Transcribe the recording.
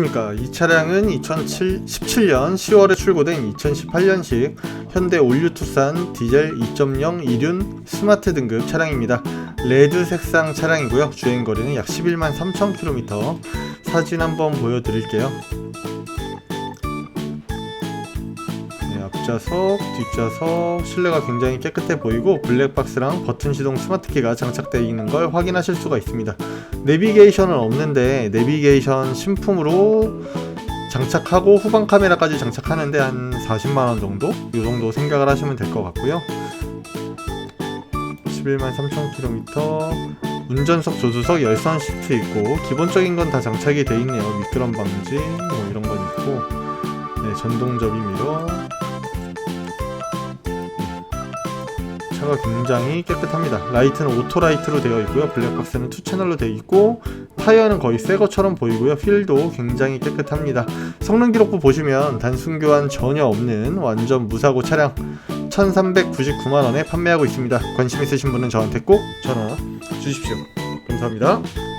그러니까 이 차량은 2017년 10월에 출고된 2018년식 현대 올류 투싼 디젤 2.0 이륜 스마트 등급 차량입니다. 레드 색상 차량이고요. 주행 거리는 약 11만 3천 킬로미터. 사진 한번 보여드릴게요. 앞좌석, 뒷좌석 실내가 굉장히 깨끗해 보이고 블랙박스랑 버튼 시동 스마트키가 장착되어 있는 걸 확인하실 수가 있습니다. 내비게이션은 없는데 내비게이션 신품으로 장착하고 후방 카메라까지 장착하는데 한 40만 원 정도? 이 정도 생각을 하시면 될 것 같고요. 11만 3천 킬로미터 운전석 조수석 열선 시트 있고 기본적인 건 다 장착이 돼 있네요. 미끄럼 방지 뭐 이런 건 있고 네, 전동 접이 미러 차가 굉장히 깨끗합니다. 라이트는 오토 라이트로 되어 있고요. 블랙박스는 투 채널로 되어 있고 타이어는 거의 새 것처럼 보이고요. 휠도 굉장히 깨끗합니다. 성능 기록부 보시면 단순 교환 전혀 없는 완전 무사고 차량 1399만원에 판매하고 있습니다. 관심 있으신 분은 저한테 꼭 전화 주십시오. 감사합니다.